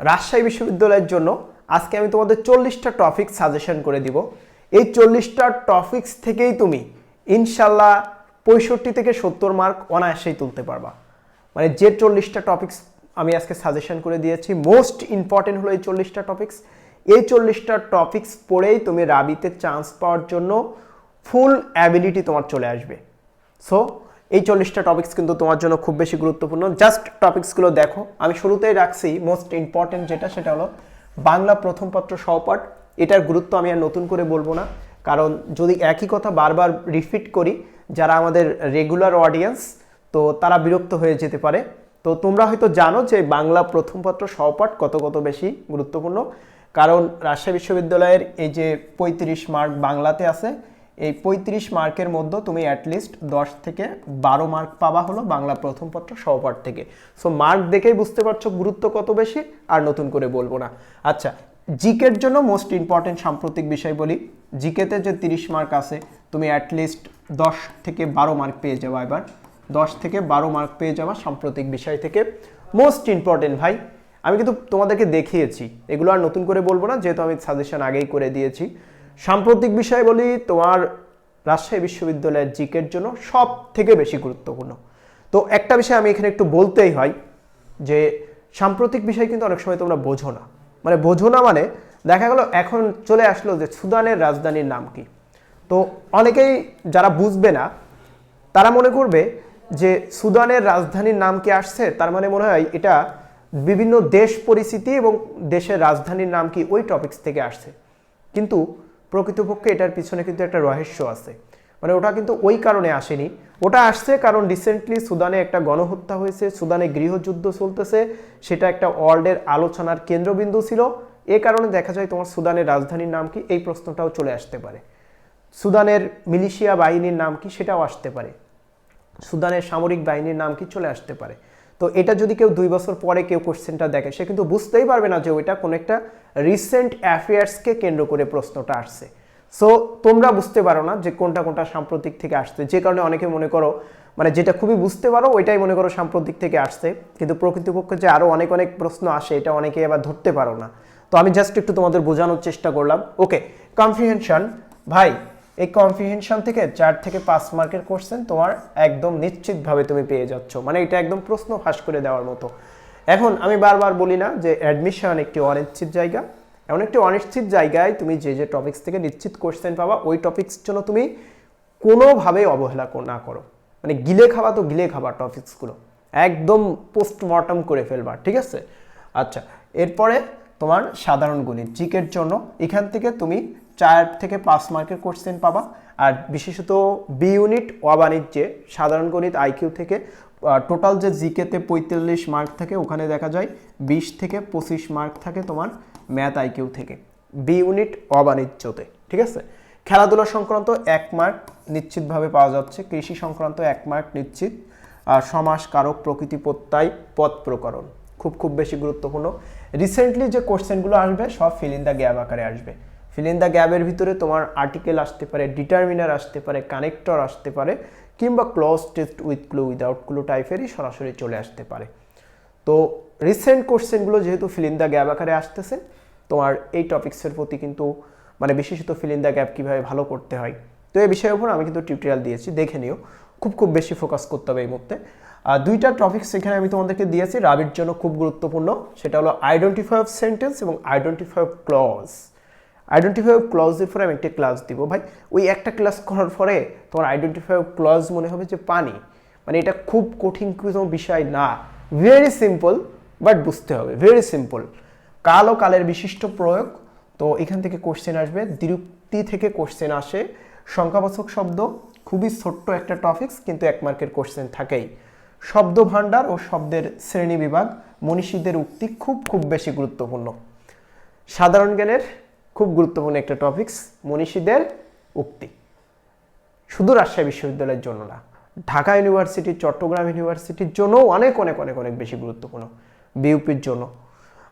রাজশাহী বিশ্ববিদ্যালয়ের জন্য আজকে আমি তোমাদের চল্লিশটা টপিক সাজেশন করে দিব। এই চল্লিশটা টপিক্স থেকেই তুমি ইনশাল্লাহ পঁয়ষট্টি থেকে সত্তর মার্ক অনায়াসেই তুলতে পারবা। মানে যে চল্লিশটা টপিক্স আমি আজকে সাজেশন করে দিয়েছি মোস্ট ইম্পর্টেন্ট হলো এই চল্লিশটা টপিক্স এই চল্লিশটা টপিক্স পড়েই তুমি রাবিতে চান্স পাওয়ার জন্য ফুল অ্যাবিলিটি তোমার চলে আসবে। সো এই চল্লিশটা টপিক্স কিন্তু তোমার জন্য খুব বেশি গুরুত্বপূর্ণ। জাস্ট টপিক্সগুলো দেখো। আমি শুরুতেই রাখছি মোস্ট ইম্পর্টেন্ট যেটা, সেটা হলো বাংলা প্রথম পত্র সহপাঠ। এটার গুরুত্ব আমি আর নতুন করে বলব না। কারণ যদি একই কথা বারবার রিপিট করি, যারা আমাদের রেগুলার অডিয়েন্স তো তারা বিরক্ত হয়ে যেতে পারে। তো তোমরা হয়তো জানো যে বাংলা প্রথম পত্র সহপাঠ কত কত বেশি গুরুত্বপূর্ণ। কারণ রাজশাহী বিশ্ববিদ্যালয়ের এই যে পঁয়ত্রিশ মার্ক বাংলাতে আছে এই পঁয়ত্রিশ মার্কের মধ্যে তুমি অ্যাটলিস্ট দশ থেকে বারো মার্ক পাবা হলো বাংলা প্রথম পত্র সহপাঠ থেকে। সো মার্ক দেখেই বুঝতে পারছ গুরুত্ব কত বেশি, আর নতুন করে বলব না। আচ্ছা জিকের জন্য মোস্ট ইম্পর্টেন্ট সাম্প্রতিক বিষয় বলি। জিকেতে যে তিরিশ মার্ক আছে, তুমি অ্যাটলিস্ট দশ থেকে বারো মার্ক পেয়ে যাবা এবার। দশ থেকে বারো মার্ক পেয়ে যাওয়া সাম্প্রতিক বিষয় থেকে। মোস্ট ইম্পর্টেন্ট ভাই, আমি কিন্তু তোমাদেরকে দেখিয়েছি। এগুলো আর নতুন করে বলব না, যেহেতু আমি সাজেশন আগেই করে দিয়েছি। সাম্প্রতিক বিষয় বলি, তোমার রাজশাহী বিশ্ববিদ্যালয়ের জিকের জন্য সব থেকে বেশি গুরুত্বপূর্ণ। তো একটা বিষয় আমি এখানে একটু বলতেই হয় যে, সাম্প্রতিক বিষয় কিন্তু অনেক সময় তোমরা বোঝো না। মানে বোঝো না মানে দেখা গেল এখন চলে আসলো যে সুদানের রাজধানীর নাম কি। তো অনেকেই যারা বুঝবে না, তারা মনে করবে যে সুদানের রাজধানীর নাম কি আসছে, তার মানে মনে হয় এটা বিভিন্ন দেশ পরিস্থিতি এবং দেশের রাজধানীর নাম কি ওই টপিকস থেকে আসছে। কিন্তু প্রকৃতপক্ষে এটার পিছনে কিন্তু একটা রহস্য আছে। মানে ওটা কিন্তু ওই কারণে আসেনি। ওটা আসছে কারণ রিসেন্টলি সুদানে একটা গণহত্যা হয়েছে, সুদানে গৃহযুদ্ধ চলতেছে, সেটা একটা ওয়ার্ল্ডের আলোচনার কেন্দ্রবিন্দু ছিল। এ কারণে দেখা যায় তোমার সুদানের রাজধানীর নাম কি? এই প্রশ্নটাও চলে আসতে পারে। সুদানের মিলিশিয়া বাহিনীর নাম কি? সেটাও আসতে পারে। সুদানের সামরিক বাহিনীর নাম কি? চলে আসতে পারে। তো এটা যদি কেউ দুই বছর পরে কেউ কোশ্চেনটা দেখে, সে কিন্তু বুঝতেই পারবে না যে ওইটা কোনো একটা রিসেন্ট অ্যাফেয়ার্সকে কেন্দ্র করে প্রশ্নটা আসছে। সো তোমরা বুঝতে পারো না যে কোনটা কোনটা সাম্প্রতিক থেকে আসছে। যে কারণে অনেকে মনে করো মানে যেটা খুবই বুঝতে পারো, ওইটাই মনে করো সাম্প্রতিক থেকে আসছে। কিন্তু প্রকৃতপক্ষে যে আরও অনেক অনেক প্রশ্ন আসে, এটা অনেকে আবার ধরতে পারো না। তো আমি জাস্ট একটু তোমাদের বোঝানোর চেষ্টা করলাম। ওকে কনফিডেনশন ভাই এই কনফিডেনশন থেকে চার থেকে পাঁচ মার্কের কোশ্চেন তোমার একদম নিশ্চিতভাবে তুমি পেয়ে যাচ্ছ। মানে এটা একদম প্রশ্ন ফাঁস করে দেওয়ার মতো। এখন আমি বারবার বলি না যে অ্যাডমিশন একটি অনিশ্চিত জায়গা। এমন একটি অনিশ্চিত জায়গায় তুমি যে যে টপিক্স থেকে নিশ্চিত কোশ্চেন পাবা, ওই টপিক্স জন্য তুমি কোনোভাবে অবহেলা না করো। মানে গিলে খাওয়া তো গিলে খাবা টপিক্সগুলো একদম পোস্টমর্টম করে ফেলবা, ঠিক আছে? আচ্ছা এরপরে তোমার সাধারণ গণিত, জিকের জন্য। এখান থেকে তুমি চার থেকে পাঁচ মার্কের কোশ্চেন পাবা। আর বিশেষত বি ইউনিট অবাণিজ্যে সাধারণ গণিত আইকিউ থেকে টোটাল যে জিকেতে পঁয়তাল্লিশ মার্ক থাকে, ওখানে দেখা যায় বিশ থেকে পঁচিশ মার্ক থাকে তোমার ম্যাথ আইকিউ থেকে বি ইউনিট অবাণিজ্যতে ঠিক আছে? খেলাধুলা সংক্রান্ত এক মার্ক নিশ্চিতভাবে পাওয়া যাচ্ছে, কৃষি সংক্রান্ত এক মার্ক নিশ্চিত আর সমাস, কারক, প্রকৃতি, প্রত্যয় পদ প্রকরণ, খুব খুব বেশি গুরুত্বপূর্ণ। রিসেন্টলি যে কোশ্চেনগুলো আসবে, সব ফিল ইন দ্য গ্যাপ আকারে আসবে। ফিল ইন দ্য গ্যাপের ভিতরে তোমার আর্টিকেল আসতে পারে ডিটারমিনার আসতে পারে কানেক্টর আসতে পারে, কিংবা clause test with clue without clue টাইপেরই সরাসরি চলে আসতে পারে। তো রিসেন্ট কোশ্চেনগুলো যেহেতু ফিল ইন দ্য গ্যাপ আকারে আসতেছে, তোমার এই টপিক্সের প্রতি কিন্তু মানে বিশেষত ফিল ইন দ্য গ্যাপ কীভাবে ভালো করতে হয়, তো এই বিষয়ের উপর আমি কিন্তু টিউটোরিয়াল দিয়েছি, দেখে নিও। খুব খুব বেশি ফোকাস করতে হবে এই মুহূর্তে। আর দুইটা টপিক্স এখানে আমি তোমাদেরকে দিয়েছি রাবির জন্য খুব গুরুত্বপূর্ণ, সেটা হলো আইডেন্টিফাই অফ সেন্টেন্স এবং আইডেন্টিফাই অফ ক্লজ আইডেন্টিফাই ক্লজের পরে আমি একটা ক্লাস দিব। ভাই, ওই একটা ক্লাস করার পরে তোমার আইডেন্টিফাই ক্লজ মনে হবে যে পানি। মানে এটা খুব কঠিন কোনো বিষয় না। ভেরি সিম্পল বাট বুঝতে হবে। ভেরি সিম্পল কাল ও কালের বিশিষ্ট প্রয়োগ। তো এখান থেকে কোশ্চেন আসবে। দ্বিরুক্তি থেকে কোশ্চেন আসে। সংখ্যাবাচক শব্দ, খুবই ছোট্ট একটা টপিক্স কিন্তু এক মার্কের কোশ্চেন থাকেই। শব্দ ভাণ্ডার ও শব্দের শ্রেণি বিভাগ, মনীষীদের উক্তি খুব খুব বেশি গুরুত্বপূর্ণ। সাধারণ জ্ঞানের খুব গুরুত্বপূর্ণ একটা টপিক্স মনীষীদের উক্তি। শুধু রাজশাহী বিশ্ববিদ্যালয়ের জন্য না, ঢাকা ইউনিভার্সিটি চট্টগ্রাম ইউনিভার্সিটির জন্যও অনেক অনেক অনেক অনেক বেশি গুরুত্বপূর্ণ। বিউপির জন্য।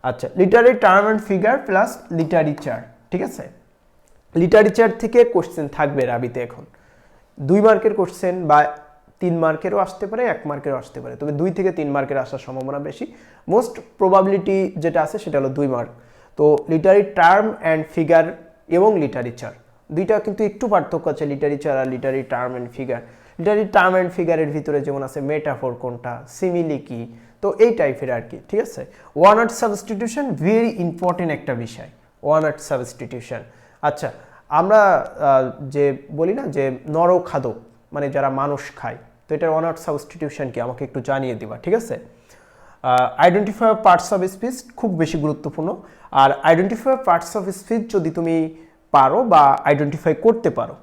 আচ্ছা literary term figure plus literature ঠিক আছে? লিটারেচার থেকে কোশ্চেন থাকবে রাবিতে এখন। দুই মার্কের কোশ্চেন বা তিন মার্কেরও আসতে পারে, এক মার্কেরও আসতে পারে। তবে দুই থেকে তিন মার্কের আসার সম্ভাবনা বেশি। মোস্ট প্রবাবিলিটি যেটা আছে সেটা হলো দুই মার্ক তো লিটারি টার্ম অ্যান্ড ফিগার এবং লিটারেচার দুইটা কিন্তু একটু পার্থক্য আছে literature R literary term and figure literary term and ফিগারের ভিতরে যেমন আছে মেটাফোর কোনটা সিমিলি কি তো এই টাইপের আর কি ঠিক আছে? One art substitution very important একটা বিষয় ওয়ান আর্ট সাবস্টিটিউশন আচ্ছা আমরা যে বলি না যে নর খাদক মানে যারা মানুষ খায়, তো এটার ওয়ান আর্ট সাবস্টিটিউশন কি? আমাকে একটু জানিয়ে দিবা, ঠিক আছে? আইডেন্টিফাই পার্টস অফ স্পিচ খুব বেশি গুরুত্বপূর্ণ। আর আইডেন্টিফায়ার পার্টস অফ স্পিচ যদি তুমি পারো বা আইডেন্টিফাই করতে পারো,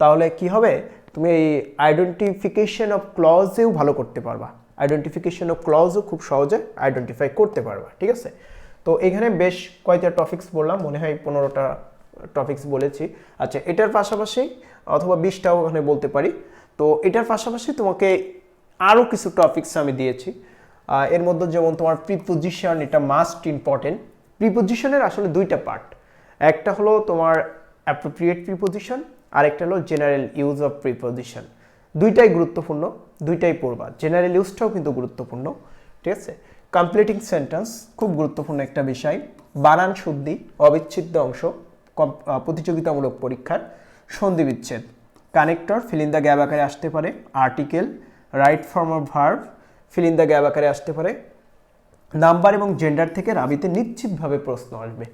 তাহলে কি হবে? তুমি এই আইডেন্টিফিকেশন অফ ক্লজেও ভালো করতে পারবা। আইডেন্টিফিকেশন অফ ক্লজও খুব সহজে আইডেন্টিফাই করতে পারবা, ঠিক আছে? তো এখানে বেশ কয়েকটা টপিক্স বললাম, মনে হয় পনেরোটা টপিক্স বলেছি। আচ্ছা এটার পাশাপাশি অথবা বিশটাও ওখানে বলতে পারি। তো এটার পাশাপাশি তোমাকে আরও কিছু টপিক্স আমি দিয়েছি। এর মধ্যে যেমন তোমার প্রিপোজিশন এটা মাস্ট ইম্পর্টেন্ট প্রিপোজিশনের আসলে দুইটা পার্ট একটা হলো তোমার অ্যাপ্রোপ্রিয়েট প্রিপোজিশন আর একটা হলো জেনারেল ইউজ অফ প্রিপোজিশন দুইটাই গুরুত্বপূর্ণ, দুইটাই পড়বা। জেনারেল ইউজটাও কিন্তু গুরুত্বপূর্ণ, ঠিক আছে? কমপ্লিটিং সেন্টেন্স খুব গুরুত্বপূর্ণ একটা বিষয়। বানান শুদ্ধি, অবিচ্ছেদ্য অংশ প্রতিযোগিতামূলক পরীক্ষার সন্ধি বিচ্ছেদ। কানেক্টর ফিল দ্য আকারে আসতে পারে। Article right form of verb fill in the আকারে আসতে পারে। নাম্বার এবং জেন্ডার থেকে রাবিতে নিশ্চিতভাবে প্রশ্ন আসবে।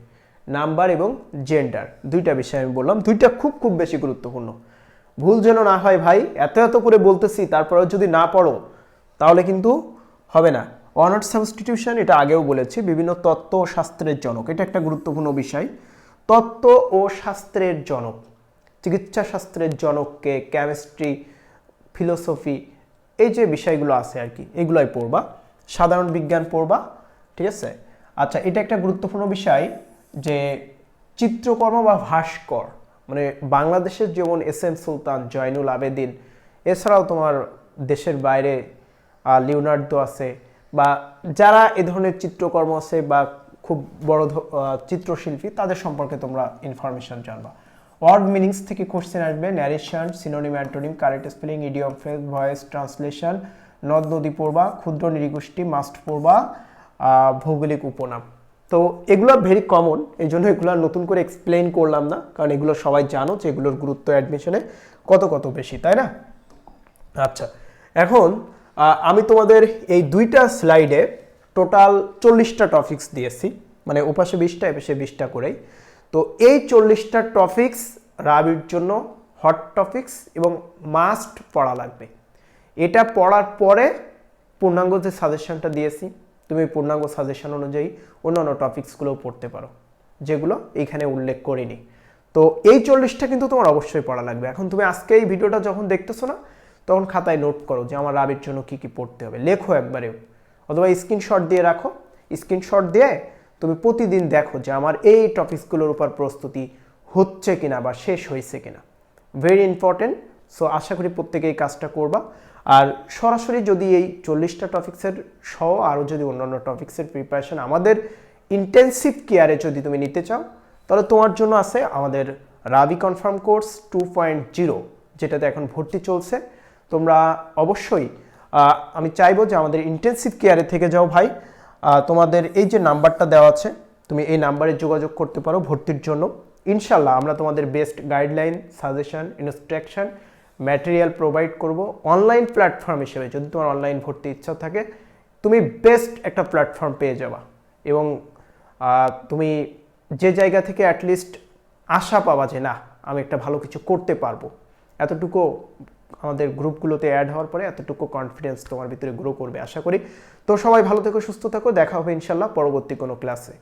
নাম্বার এবং জেন্ডার দুইটা বিষয় আমি বললাম, দুইটা খুব খুব বেশি গুরুত্বপূর্ণ। ভুল যেন না হয় ভাই, এত এত করে বলতেছি, তারপরেও যদি না পড়ো, তাহলে কিন্তু হবে না। অনার্স সাবস্টিটিউশন এটা আগেও বলেছি, বিভিন্ন তত্ত্ব ও শাস্ত্রের জনক। এটা একটা গুরুত্বপূর্ণ বিষয়। তত্ত্ব ও শাস্ত্রের জনক, চিকিৎসা শাস্ত্রের জনককে কেমিস্ট্রি ফিলোসফি এই যে বিষয়গুলো আছে আর কি, এগুলোই পড়বা। সাধারণ বিজ্ঞান পড়বা, ঠিক আছে? আচ্ছা এটা একটা গুরুত্বপূর্ণ বিষয় যে চিত্রকর্ম বা ভাস্কর মানে বাংলাদেশের যেমন এস এম সুলতান, জয়নুল আবেদিন, এছাড়াও তোমার দেশের বাইরে লিওনার্দো আছে, বা যারা এ ধরনের চিত্রকর্ম আছে বা খুব বড় চিত্রশিল্পী, তাদের সম্পর্কে তোমরা ইনফরমেশন জানবা। ওয়ার্ড মিনিংস থেকে কোশ্চেন আসবে narration synonym antonym correct spelling idiom phrase voice translation নদ, নদী পড়বা, ক্ষুদ্র, নৃগোষ্ঠী মাস্ট পড়বা ভৌগোলিক উপনাম। তো এগুলো ভেরি কমন এই জন্য এগুলো নতুন করে এক্সপ্লেন করলাম না, কারণ এগুলো সবাই জানো যে এগুলোর গুরুত্ব অ্যাডমিশনে কত কত বেশি, তাই না? আচ্ছা এখন আমি তোমাদের এই দুইটা স্লাইডে টোটাল চল্লিশটা টপিক্স দিয়েছি মানে ওপাশে বিশটা, এপাশে বিশটা করেই। তো এই চল্লিশটা টপিক্স রাবির জন্য হট টপিক্স এবং মাস্ট পড়া লাগবে। এটা পড়ার পরে পূর্ণাঙ্গ যে সাজেশনটা দিয়েছি, তুমি পূর্ণাঙ্গ সাজেশন অনুযায়ী অন্যান্য টপিক্সগুলোও পড়তে পারো, যেগুলো এইখানে উল্লেখ করিনি। তো এই চল্লিশটা কিন্তু তোমার অবশ্যই পড়া লাগবে। এখন তুমি আজকে এই ভিডিওটা যখন দেখতেছো না, তখন খাতায় নোট করো যে আমার রাবির জন্য কি কি পড়তে হবে। লেখো একবারেও। অথবা স্ক্রিনশট দিয়ে রাখো। স্ক্রিনশট দিয়ে তুমি প্রতিদিন দেখো যে আমার এই টপিকসগুলোর উপর প্রস্তুতি হচ্ছে কিনা বা শেষ হয়েছে কিনা। ভেরি ইম্পর্টেন্ট সো আশা করি প্রত্যেকে এই কাজটা করবা। আর সরাসরি যদি এই চল্লিশটা টপিক্সের সহ আরও যদি অন্যান্য টপিক্সের প্রিপারেশন আমাদের ইন্টেন্সিভ কেয়ারে যদি তুমি নিতে চাও, তাহলে তোমার জন্য আছে আমাদের রাবি confirm course two point zero যেটাতে এখন ভর্তি চলছে। তোমরা অবশ্যই আমি চাইব যে আমাদের ইন্টেন্সিভ কেয়ারে থেকে যাও ভাই। তোমাদের এই যে নাম্বারটা দেওয়া আছে, তুমি এই নাম্বারে যোগাযোগ করতে পারো ভর্তির জন্য। ইনশাল্লাহ আমরা তোমাদের best guideline suggestion instruction material provide করব অনলাইন প্ল্যাটফর্ম হিসেবে। যদি তোমার অনলাইন ভর্তি ইচ্ছা থাকে, তুমি বেস্ট একটা প্ল্যাটফর্ম পেয়ে যাবা। এবং তুমি যে জায়গা থেকে অ্যাটলিস্ট আশা পাবা যে, না, আমি একটা ভালো কিছু করতে পারব। এতটুকু আমাদের গ্রুপগুলোতে অ্যাড হওয়ার পরে এতটুকু কনফিডেন্স তোমার ভিতরে গ্রো করবে। আশা করি। তো সবাই ভালো থেকো, সুস্থ থাকো। দেখা হবে ইনশাল্লাহ পরবর্তী কোনো ক্লাসে